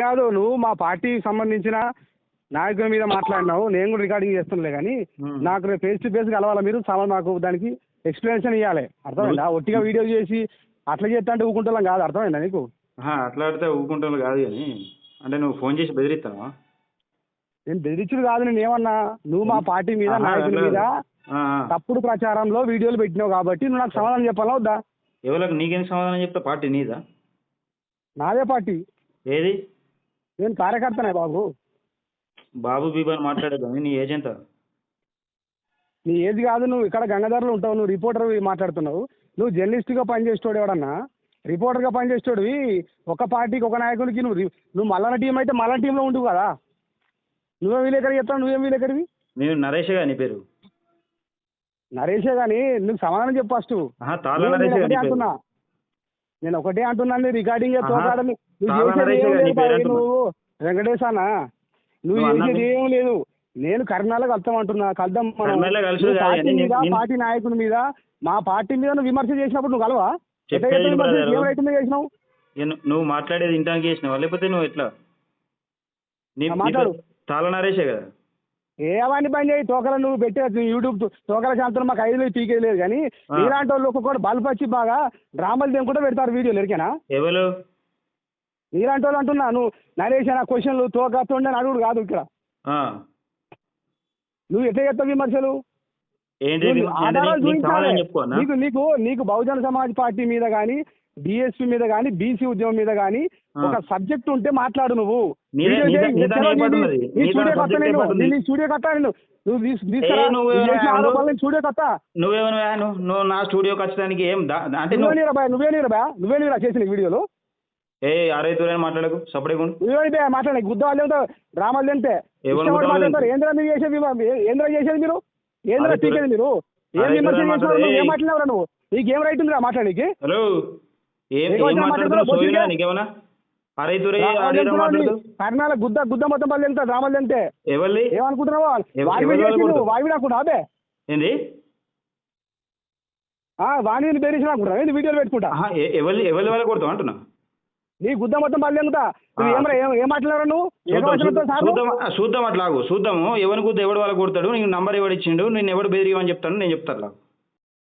కాదు నువ్వు మా పార్టీకి సంబంధించిన నాయకుల మీద మాట్లాడినావు. నేను కూడా రికార్డింగ్ చేస్తున్నా కానీ. నాకు రేపు ఫేస్ టు ఫేస్ కలవాలా మీరు? సమ నాకు దానికి ఎక్స్ప్లెనేషన్ ఇవ్వాలి అర్థమైందా? ఒట్టిగా వీడియో చేసి అట్లా చేస్తా అంటే ఊకుంటాం కాదు. అర్థమైందా నీకు? అట్లా ఆడితే ఊకుంటాను కాదు కానీ అంటే నువ్వు ఫోన్ చేసి బెదిరిస్తావా? నేను బెదిరించుడు కాదు నేను ఏమన్నా? నువ్వు మా పార్టీ మీద నాయకుల మీద. తప్పుడు ప్రచారంలో వీడియోలు పెట్టినావు కాబట్టి నువ్వు నాకు సమాధానం చెప్పాలా వద్దా? ఎవరికి నీకేం సమాధానం చెప్తా? పార్టీ నీదా? నాదే పార్టీ. ఏది? నేను కార్యకర్తనే బాబు? బాబు బీబా అని మాట్లాడే కానీ నీ ఏజ్ ఎంత నీ ఏది కాదు నువ్వు ఇక్కడ గంగాధరలో ఉంటావు నువ్వు రిపోర్టర్ మాట్లాడుతున్నావు. నువ్వు జర్నలిస్ట్గా పనిచేసేటోడు ఎవడన్నా? రిపోర్టర్గా పనిచేసేటోడివి ఒక పార్టీకి ఒక నాయకుడికి నువ్వు నువ్వు మల్లన టీం అయితే మల్లన టీంలో ఉండవు కదా. నువ్వేం విలేకరి చెప్తావు? నువ్వేం విలేకరివి నేను నరేష్గా నీ పేరు. నరేషే కానీ నువ్వు సమాధానం చెప్పు ఫస్ట్ అంటున్నా. నేను ఒకటే అంటున్నాను రికార్డింగ్. తోకాడని నువ్వు చేసేది ఏం లేదు. నువ్వు వెంకటేశ్ అన్న నువ్వు చేసేది ఏం లేదు. నేను కరీంనగర్లో కలుద్దాం అంటున్నా కలుద్దాం పార్టీ మీద పార్టీ నాయకుడి మీద మా పార్టీ మీద నువ్వు విమర్శ చేసినప్పుడు నువ్వు కలవా? మీద చేసినావు? నువ్వు మాట్లాడేది ఇంటానికి చేసినావా? లేకపోతే నువ్వు ఎట్లా? మాట్లాడు. నరేషే కదా? ఏ అవన్నీ పని చేయి తోకలు నువ్వు పెట్టే యూట్యూబ్ తోకల శాంతం మాకు ఐదు పీకే లేదు కానీ. ఇలాంటి వాళ్ళు ఒక్కొక్కటి బల్బ్ వచ్చి బాగా డ్రామాలు దేనికుంటే పెడతారు వీడియోలు ఎరికేనా ఎవరు? నీలాంటి వాళ్ళు అంటున్నా నువ్వు నరేష్ అన్న క్వశ్చన్లు తోక తొండ అని అడుగుడు కాదు ఇక్కడ. నువ్వు ఎట్లా చేస్తావు విమర్శలు? నీ- నీకు నీకు నీకు బహుజన సమాజ్ పార్టీ మీద కానీ డిఎస్పీ మీద కానీ బీసీ ఉద్యమం మీద కానీ. ఒక సబ్జెక్ట్ ఉంటే మాట్లాడు నువ్వు. స్టూడియో కట్టా స్టూడియో నువ్వు స్టూడియో కట్టా నువ్వు నువ్వు నా స్టూడియోకి వచ్చడానికి ఏం అంటే నువ్వే నువ్వు నీరా బాయ్ నువ్వే నీరా బా నువ్వే నీరా చేసిన వీడియోలు? ఏ అరైతులని మాట్లాడకు సపరేట్ ఉండు. నువ్వే మాట్లాడే గుద్ద వాళ్ళు డ్రామాలు గుద్ద వాళ్ళు మాట్లాడతారు. ఏంద్రా మీరు చేసేది ఏంద్రా చేసేది మీరు? ఏంద్రా అరే పీకేది మీరు? ఏం అరే విమర్శ చేసినావు? నువ్వు? ఏం మాట్లాడు. మాట్లాడినావురా నువ్వు? నీకు ఏం రైట్ ఉందిరా మాట్లాడేకి హలో ఏం ఏం మాట్లాడుతున్నావు? సోయినా? నీకేమన్నా? అరే మాట్లాడుతూ కర్ణాల గుద్ద గుద్ద మొత్తం పల్లె ఏమనుకుంటున్నావో? ఎవ- వాడి ఎవరి కొడతావు? వాడి అనుకుంటా అదే ఏంది? మీద బెదిరించిన అనుకుంటా ఏంది వీడియోలు పెట్టుకుంటా? ఎవరి ఎవరి వల్ల కొడతావు అంటున్నా? నీ గుద్ద మొత్తం పల్లె ఎంత నువ్వు ఆ. ఏం మాట్లాడారు నువ్వు? చూద్దాం, అట్లాగు చూద్దాము. ఎవరి గుద్ద ఎవడు వాళ్ళ కొడతాడు? నీకు నంబర్ ఎవడు ఇచ్చిండు? నేను ఎవడు బెదిరియమని చెప్తాను? నేను చెప్తాను